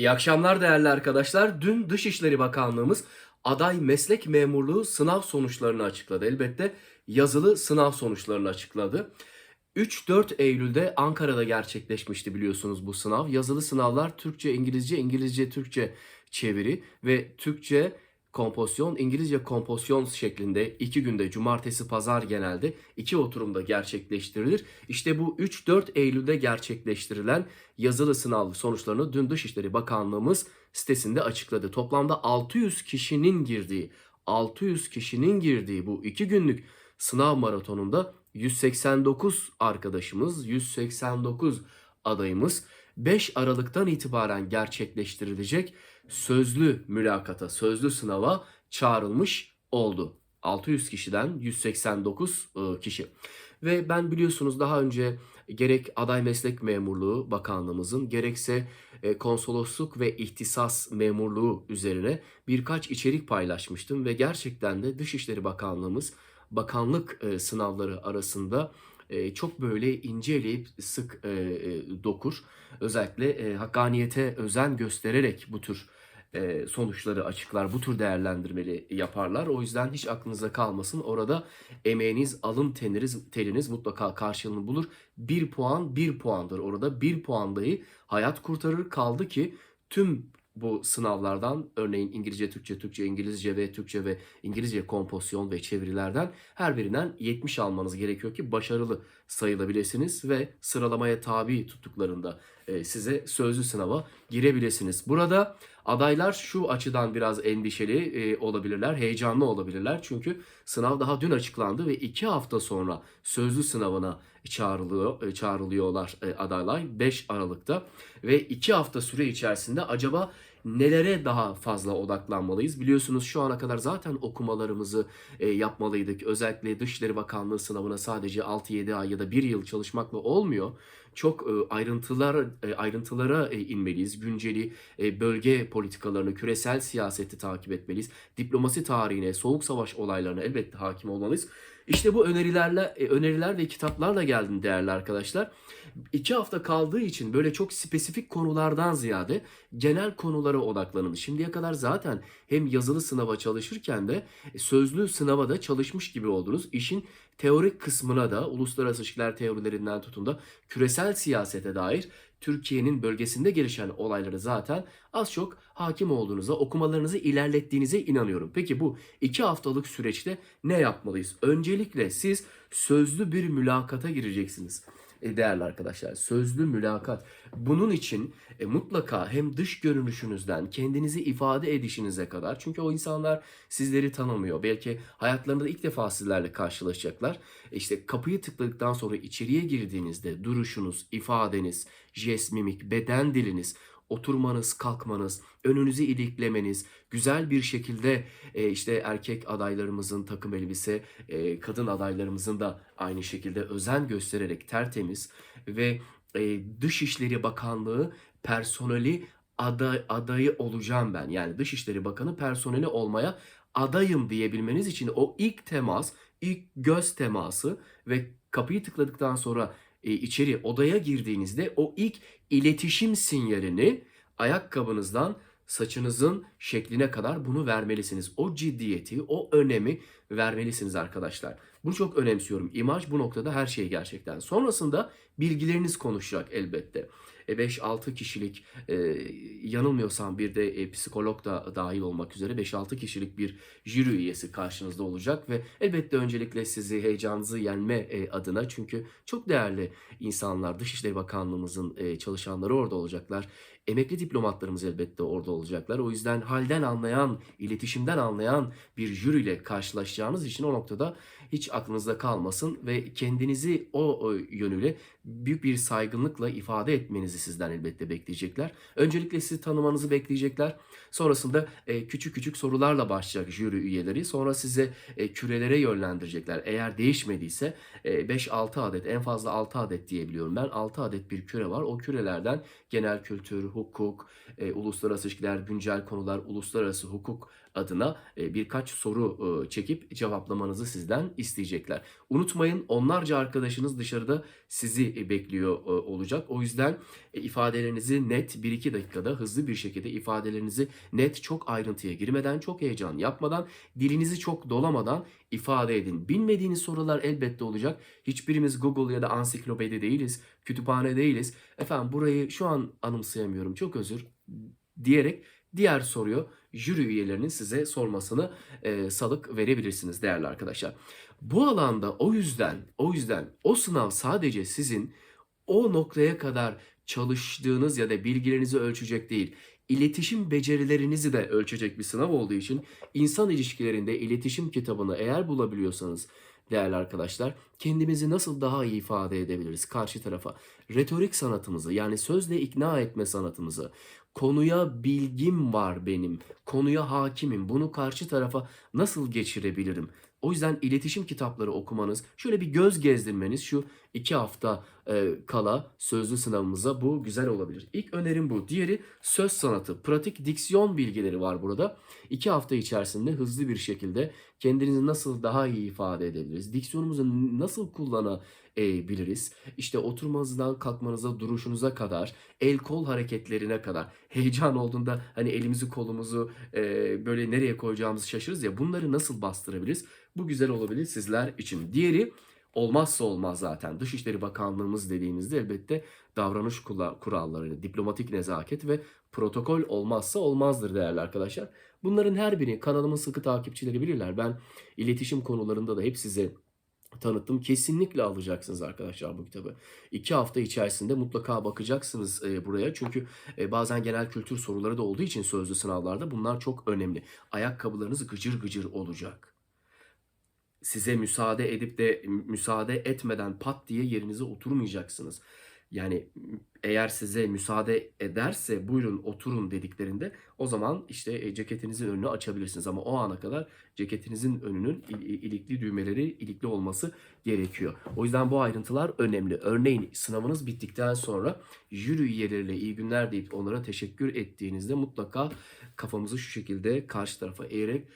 İyi akşamlar değerli arkadaşlar. Dün Dışişleri Bakanlığımız aday meslek memurluğu sınav sonuçlarını açıkladı. Elbette yazılı sınav sonuçlarını açıkladı. 3-4 Eylül'de Ankara'da gerçekleşmişti biliyorsunuz bu sınav. Yazılı sınavlar Türkçe, İngilizce, İngilizce, Türkçe çeviri ve Türkçe kompozisyon, İngilizce kompozisyon şeklinde iki günde cumartesi pazar genelde iki oturumda gerçekleştirilir. İşte bu 3-4 Eylül'de gerçekleştirilen yazılı sınav sonuçlarını dün Dışişleri Bakanlığımız sitesinde açıkladı. Toplamda 600 kişinin girdiği 600 kişinin girdiği bu iki günlük sınav maratonunda 189 arkadaşımız, 189 adayımız 5 Aralık'tan itibaren gerçekleştirilecek sözlü mülakata, sözlü sınava çağrılmış oldu. 600 kişiden 189 e, kişi. Ve ben biliyorsunuz daha önce gerek aday meslek memurluğu bakanlığımızın gerekse e, konsolosluk ve ihtisas memurluğu üzerine birkaç içerik paylaşmıştım ve gerçekten de Dışişleri Bakanlığımız bakanlık e, sınavları arasında çok böyle inceleyip sık dokur. Özellikle hakkaniyete özen göstererek bu tür e, sonuçları açıklar, bu tür değerlendirmeli yaparlar. O yüzden hiç aklınıza kalmasın. Orada emeğiniz, alın teniniz, teriniz mutlaka karşılığını bulur. Bir puan bir puandır. Orada bir puan dahi hayat kurtarır. Kaldı ki tüm bu sınavlardan örneğin İngilizce, Türkçe, Türkçe, İngilizce ve Türkçe ve İngilizce kompozisyon ve çevirilerden her birinden 70 almanız gerekiyor ki başarılı sayılabilirsiniz ve sıralamaya tabi tuttuklarında e, size sözlü sınava girebilirsiniz. Burada adaylar şu açıdan biraz endişeli e, olabilirler, heyecanlı olabilirler. Çünkü sınav daha dün açıklandı ve 2 hafta sonra sözlü sınavına çağrılıyor, e, çağrılıyorlar e, adaylar 5 Aralık'ta ve 2 hafta süre içerisinde acaba nelere daha fazla odaklanmalıyız? Biliyorsunuz şu ana kadar zaten okumalarımızı e, yapmalıydık. Özellikle Dışişleri Bakanlığı sınavına sadece 6-7 ay ya da 1 yıl çalışmakla olmuyor. Çok e, ayrıntılar e, ayrıntılara e, inmeliyiz. Günceli bölge politikalarını, küresel siyaseti takip etmeliyiz. Diplomasi tarihine, soğuk savaş olaylarına elbette hakim olmalıyız. İşte bu önerilerle öneriler ve kitaplarla geldim değerli arkadaşlar. İki hafta kaldığı için böyle çok spesifik konulardan ziyade genel konulara odaklanın. Şimdiye kadar zaten hem yazılı sınava çalışırken de e, sözlü sınava da çalışmış gibi oldunuz. İşin teorik kısmına da uluslararası ilişkiler teorilerinden tutun da küresel siyasete dair Türkiye'nin bölgesinde gelişen olayları zaten az çok hakim olduğunuza, okumalarınızı ilerlettiğinize inanıyorum. Peki bu iki haftalık süreçte ne yapmalıyız? Öncelikle siz sözlü bir mülakata gireceksiniz. E, değerli arkadaşlar sözlü mülakat. Bunun için e, mutlaka hem dış görünüşünüzden kendinizi ifade edişinize kadar çünkü o insanlar sizleri tanımıyor. Belki hayatlarında ilk defa sizlerle karşılaşacaklar. E, işte kapıyı tıkladıktan sonra içeriye girdiğinizde duruşunuz, ifadeniz, jest, mimik, beden diliniz, oturmanız, kalkmanız, önünüzü iliklemeniz, güzel bir şekilde e, işte erkek adaylarımızın takım elbise, e, kadın adaylarımızın da aynı şekilde özen göstererek tertemiz ve e, Dışişleri Bakanlığı personeli aday, adayı olacağım ben. Yani Dışişleri Bakanı personeli olmaya adayım diyebilmeniz için o ilk temas, ilk göz teması ve kapıyı tıkladıktan sonra e, içeri odaya girdiğinizde o ilk iletişim sinyalini ayakkabınızdan saçınızın şekline kadar bunu vermelisiniz. O ciddiyeti, o önemi vermelisiniz arkadaşlar. Bunu çok önemsiyorum. İmaj bu noktada her şey gerçekten. Sonrasında bilgileriniz konuşacak elbette. E 5-6 kişilik e, yanılmıyorsam bir de e, psikolog da dahil olmak üzere 5-6 kişilik bir jüri üyesi karşınızda olacak ve elbette öncelikle sizi heyecanınızı yenme e, adına çünkü çok değerli insanlar Dışişleri Bakanlığımızın e, çalışanları orada olacaklar. Emekli diplomatlarımız elbette orada olacaklar. O yüzden halden anlayan, iletişimden anlayan bir jüriyle karşılaşacağınız için o noktada hiç aklınızda kalmasın ve kendinizi o, yönüyle büyük bir saygınlıkla ifade etmenizi sizden elbette bekleyecekler. Öncelikle sizi tanımanızı bekleyecekler. Sonrasında e, küçük küçük sorularla başlayacak jüri üyeleri. Sonra size e, kürelere yönlendirecekler. Eğer değişmediyse e, 5-6 adet en fazla 6 adet diyebiliyorum ben. 6 adet bir küre var. O kürelerden genel kültür, hukuk, e, uluslararası ilişkiler, güncel konular, uluslararası hukuk adına e, birkaç soru e, çekip cevaplamanızı sizden isteyecekler. Unutmayın onlarca arkadaşınız dışarıda sizi e, bekliyor olacak. O yüzden ifadelerinizi net 1-2 dakikada hızlı bir şekilde ifadelerinizi net çok ayrıntıya girmeden, çok heyecan yapmadan, dilinizi çok dolamadan ifade edin. Bilmediğiniz sorular elbette olacak. Hiçbirimiz Google ya da ansiklopedi değiliz, kütüphane değiliz. Efendim burayı şu an anımsayamıyorum çok özür diyerek diğer soruyu jüri üyelerinin size sormasını e, salık verebilirsiniz değerli arkadaşlar. Bu alanda o yüzden o yüzden o sınav sadece sizin o noktaya kadar çalıştığınız ya da bilgilerinizi ölçecek değil. İletişim becerilerinizi de ölçecek bir sınav olduğu için insan ilişkilerinde iletişim kitabını eğer bulabiliyorsanız değerli arkadaşlar kendimizi nasıl daha iyi ifade edebiliriz karşı tarafa? Retorik sanatımızı yani sözle ikna etme sanatımızı, konuya bilgim var benim, konuya hakimim, bunu karşı tarafa nasıl geçirebilirim? O yüzden iletişim kitapları okumanız, şöyle bir göz gezdirmeniz şu iki hafta e, kala sözlü sınavımıza bu güzel olabilir. İlk önerim bu. Diğeri söz sanatı, pratik diksiyon bilgileri var burada. İki hafta içerisinde hızlı bir şekilde kendinizi nasıl daha iyi ifade edebiliriz? Diksiyonumuzu nasıl kullanabiliriz? İşte oturmanızdan kalkmanıza, duruşunuza kadar, el kol hareketlerine kadar. Heyecan olduğunda hani elimizi kolumuzu e, böyle nereye koyacağımızı şaşırırız ya bunları nasıl bastırabiliriz? Bu güzel olabilir sizler için. Diğeri olmazsa olmaz zaten. Dışişleri Bakanlığımız dediğimizde elbette davranış kuralları, diplomatik nezaket ve protokol olmazsa olmazdır değerli arkadaşlar. Bunların her birini kanalımın sıkı takipçileri bilirler. Ben iletişim konularında da hep size tanıttım. Kesinlikle alacaksınız arkadaşlar bu kitabı. İki hafta içerisinde mutlaka bakacaksınız e, buraya. Çünkü e, bazen genel kültür soruları da olduğu için sözlü sınavlarda bunlar çok önemli. Ayakkabılarınız gıcır gıcır olacak size müsaade edip de müsaade etmeden pat diye yerinize oturmayacaksınız. Yani eğer size müsaade ederse buyurun oturun dediklerinde o zaman işte e, ceketinizin önünü açabilirsiniz. Ama o ana kadar ceketinizin önünün il- il- ilikli düğmeleri ilikli olması gerekiyor. O yüzden bu ayrıntılar önemli. Örneğin sınavınız bittikten sonra jüri üyeleriyle iyi günler deyip onlara teşekkür ettiğinizde mutlaka kafamızı şu şekilde karşı tarafa eğerek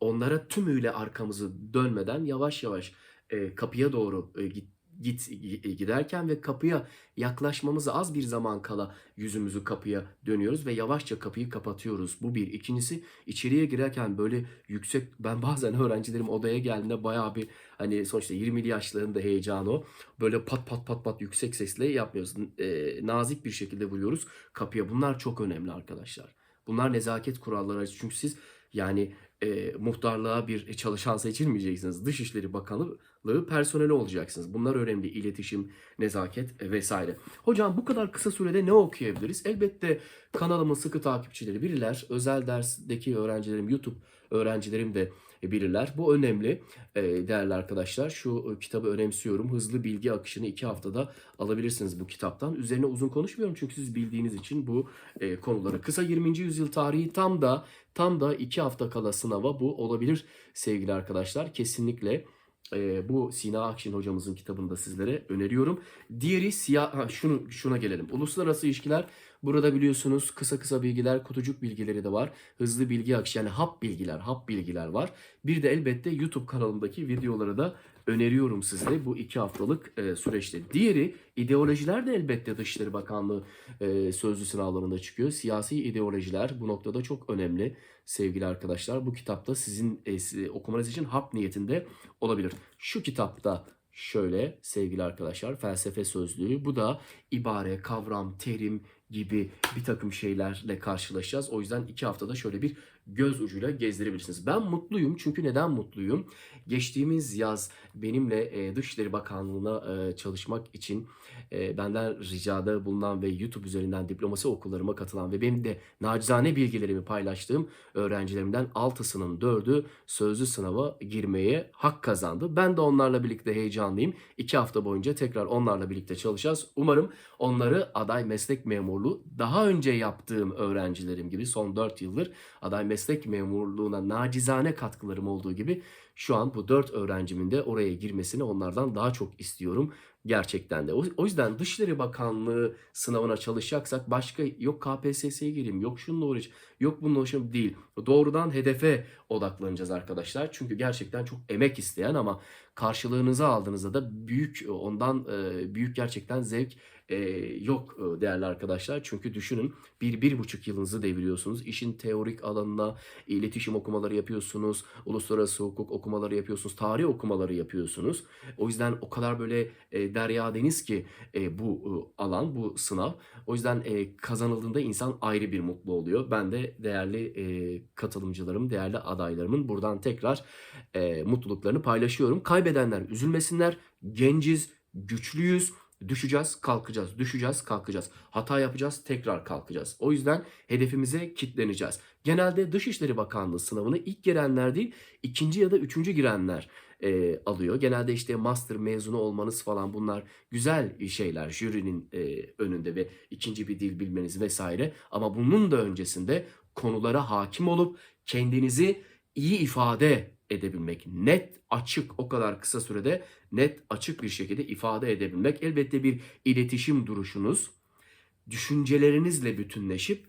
onlara tümüyle arkamızı dönmeden yavaş yavaş e, kapıya doğru e, git, git e, giderken ve kapıya yaklaşmamıza az bir zaman kala yüzümüzü kapıya dönüyoruz ve yavaşça kapıyı kapatıyoruz. Bu bir. İkincisi içeriye girerken böyle yüksek ben bazen öğrencilerim odaya geldiğinde bayağı bir hani sonuçta 20'li yaşlarında heyecanı o. Böyle pat pat pat pat yüksek sesle yapmıyoruz. E, nazik bir şekilde vuruyoruz kapıya. Bunlar çok önemli arkadaşlar. Bunlar nezaket kuralları. Çünkü siz yani e, muhtarlığa bir çalışan seçilmeyeceksiniz. Dışişleri Bakanlığı personeli olacaksınız. Bunlar önemli. İletişim, nezaket e, vesaire. Hocam bu kadar kısa sürede ne okuyabiliriz? Elbette kanalımın sıkı takipçileri bilirler. Özel dersteki öğrencilerim, YouTube öğrencilerim de bilirler. Bu önemli e, değerli arkadaşlar. Şu e, kitabı önemsiyorum. Hızlı bilgi akışını iki haftada alabilirsiniz bu kitaptan. Üzerine uzun konuşmuyorum çünkü siz bildiğiniz için bu e, konuları. Kısa 20. yüzyıl tarihi tam da tam da iki hafta kala sınava bu olabilir sevgili arkadaşlar. Kesinlikle e, bu Sina Akşin hocamızın kitabını da sizlere öneriyorum. Diğeri siyah ha, şunu şuna gelelim. Uluslararası ilişkiler Burada biliyorsunuz kısa kısa bilgiler, kutucuk bilgileri de var. Hızlı bilgi akışı yani hap bilgiler, hap bilgiler var. Bir de elbette YouTube kanalımdaki videoları da öneriyorum size bu iki haftalık e, süreçte. Diğeri ideolojiler de elbette Dışişleri Bakanlığı e, sözlü sınavlarında çıkıyor. Siyasi ideolojiler bu noktada çok önemli sevgili arkadaşlar. Bu kitapta sizin e, okumanız için hap niyetinde olabilir. Şu kitapta şöyle sevgili arkadaşlar felsefe sözlüğü bu da ibare, kavram, terim gibi bir takım şeylerle karşılaşacağız. O yüzden iki haftada şöyle bir göz ucuyla gezdirebilirsiniz. Ben mutluyum çünkü neden mutluyum? Geçtiğimiz yaz benimle e, Dışişleri Bakanlığı'na e, çalışmak için e, benden ricada bulunan ve YouTube üzerinden diplomasi okullarıma katılan ve benim de nacizane bilgilerimi paylaştığım öğrencilerimden 6'sının 4'ü sözlü sınava girmeye hak kazandı. Ben de onlarla birlikte heyecanlıyım. 2 hafta boyunca tekrar onlarla birlikte çalışacağız. Umarım onları aday meslek memurluğu daha önce yaptığım öğrencilerim gibi son 4 yıldır aday meslek memurluğuna nacizane katkılarım olduğu gibi şu an bu dört öğrencimin de oraya girmesini onlardan daha çok istiyorum gerçekten de. O, o yüzden Dışişleri Bakanlığı sınavına çalışacaksak başka yok KPSS'ye gireyim, yok şununla uğraş, yok bununla uğraşayım değil. Doğrudan hedefe odaklanacağız arkadaşlar. Çünkü gerçekten çok emek isteyen ama karşılığınızı aldığınızda da büyük ondan e, büyük gerçekten zevk e, yok e, değerli arkadaşlar. Çünkü düşünün bir, bir buçuk yılınızı deviriyorsunuz. İşin teorik alanına iletişim okumaları yapıyorsunuz. Uluslararası hukuk okumaları yapıyorsunuz. Tarih okumaları yapıyorsunuz. O yüzden o kadar böyle e, derya deniz ki e, bu e, alan, bu sınav. O yüzden e, kazanıldığında insan ayrı bir mutlu oluyor. Ben de değerli e, katılımcılarım, değerli adaylarımın buradan tekrar e, mutluluklarını paylaşıyorum. Kaybedenler üzülmesinler. Genciz, güçlüyüz. Düşeceğiz, kalkacağız, düşeceğiz, kalkacağız. Hata yapacağız, tekrar kalkacağız. O yüzden hedefimize kitleneceğiz. Genelde Dışişleri Bakanlığı sınavını ilk girenler değil, ikinci ya da üçüncü girenler e, alıyor. Genelde işte master mezunu olmanız falan bunlar güzel şeyler jürinin e, önünde ve ikinci bir dil bilmeniz vesaire. Ama bunun da öncesinde konulara hakim olup kendinizi iyi ifade edebilmek, net, açık o kadar kısa sürede net, açık bir şekilde ifade edebilmek. Elbette bir iletişim duruşunuz düşüncelerinizle bütünleşip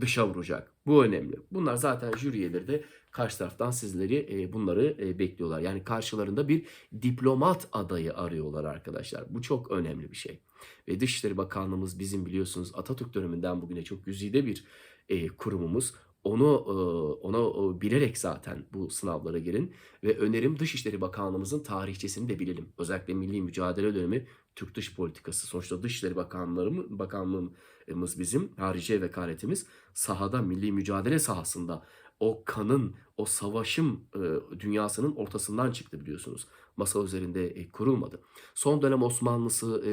dışa vuracak. Bu önemli. Bunlar zaten jüri de karşı taraftan sizleri e, bunları e, bekliyorlar. Yani karşılarında bir diplomat adayı arıyorlar arkadaşlar. Bu çok önemli bir şey. Ve Dışişleri Bakanlığımız bizim biliyorsunuz Atatürk döneminden bugüne çok güzide bir e, kurumumuz. Onu e, bilerek zaten bu sınavlara girin ve önerim Dışişleri Bakanlığımızın tarihçesini de bilelim. Özellikle milli mücadele dönemi Türk dış politikası. Sonuçta Dışişleri Bakanlığımız, bizim, hariciye vekaletimiz sahada, milli mücadele sahasında o kanın, o savaşım e, dünyasının ortasından çıktı biliyorsunuz. Masa üzerinde e, kurulmadı. Son dönem Osmanlısı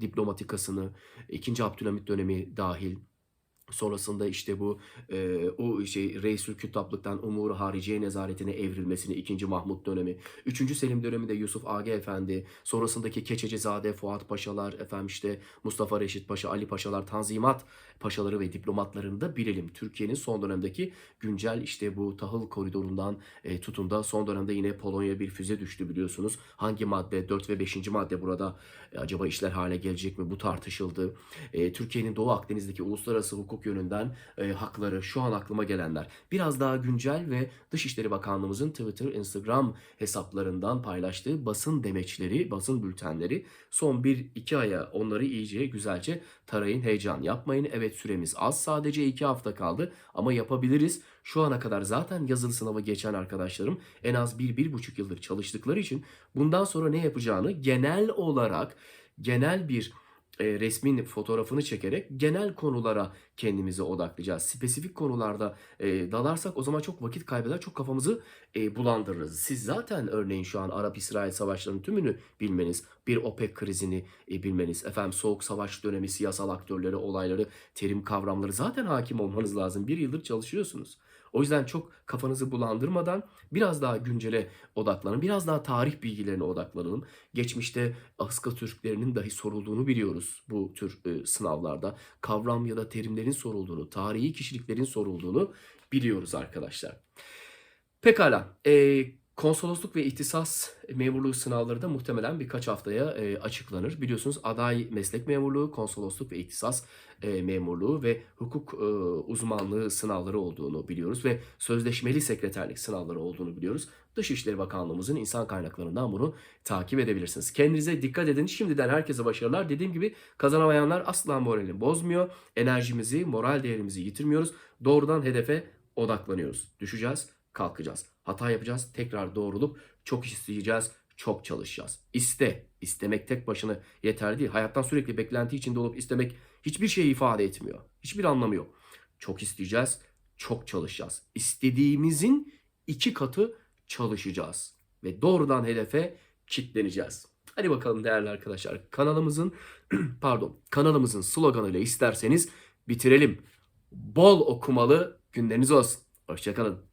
diplomatikasını, 2. Abdülhamit dönemi dahil Sonrasında işte bu e, o şey Reisül Kütaplıktan Umur Hariciye nezaretine evrilmesini 2. Mahmut dönemi, 3. Selim döneminde Yusuf Age Efendi, sonrasındaki Keçecizade, Fuat Paşalar, efendim işte Mustafa Reşit Paşa, Ali Paşalar, Tanzimat Paşaları ve diplomatlarını da bilelim. Türkiye'nin son dönemdeki güncel işte bu tahıl koridorundan e, tutun da son dönemde yine Polonya bir füze düştü biliyorsunuz. Hangi madde 4 ve 5. madde burada e, acaba işler hale gelecek mi? Bu tartışıldı. E, Türkiye'nin Doğu Akdeniz'deki uluslararası hukuk yönünden e, hakları şu an aklıma gelenler. Biraz daha güncel ve Dışişleri Bakanlığımızın Twitter, Instagram hesaplarından paylaştığı basın demeçleri, basın bültenleri son 1-2 aya onları iyice güzelce tarayın. Heyecan yapmayın. Evet süremiz az sadece 2 hafta kaldı ama yapabiliriz. Şu ana kadar zaten yazılı sınavı geçen arkadaşlarım en az 1-1,5 yıldır çalıştıkları için bundan sonra ne yapacağını genel olarak genel bir e, resmin fotoğrafını çekerek genel konulara kendimizi odaklayacağız. Spesifik konularda e, dalarsak o zaman çok vakit kaybeder, çok kafamızı e, bulandırırız. Siz zaten örneğin şu an Arap-İsrail savaşlarının tümünü bilmeniz, bir OPEC krizini e, bilmeniz, efendim soğuk savaş dönemi, siyasal aktörleri, olayları, terim kavramları zaten hakim olmanız lazım. Bir yıldır çalışıyorsunuz. O yüzden çok kafanızı bulandırmadan biraz daha güncele odaklanın. Biraz daha tarih bilgilerine odaklanalım. Geçmişte Aska Türklerinin dahi sorulduğunu biliyoruz bu tür e, sınavlarda. Kavram ya da terimlerin sorulduğunu, tarihi kişiliklerin sorulduğunu biliyoruz arkadaşlar. Pekala. E, Konsolosluk ve ihtisas memurluğu sınavları da muhtemelen birkaç haftaya e, açıklanır. Biliyorsunuz aday meslek memurluğu, konsolosluk ve ihtisas e, memurluğu ve hukuk e, uzmanlığı sınavları olduğunu biliyoruz ve sözleşmeli sekreterlik sınavları olduğunu biliyoruz. Dışişleri Bakanlığımızın insan kaynaklarından bunu takip edebilirsiniz. Kendinize dikkat edin. Şimdiden herkese başarılar. Dediğim gibi kazanamayanlar asla moralini bozmuyor. Enerjimizi, moral değerimizi yitirmiyoruz. Doğrudan hedefe odaklanıyoruz. Düşeceğiz, kalkacağız. Hata yapacağız, tekrar doğrulup çok isteyeceğiz, çok çalışacağız. İste, istemek tek başına yeter değil. Hayattan sürekli beklenti içinde olup istemek hiçbir şey ifade etmiyor. Hiçbir anlamı yok. Çok isteyeceğiz, çok çalışacağız. İstediğimizin iki katı çalışacağız. Ve doğrudan hedefe kitleneceğiz. Hadi bakalım değerli arkadaşlar. Kanalımızın pardon kanalımızın sloganıyla isterseniz bitirelim. Bol okumalı günleriniz olsun. Hoşçakalın.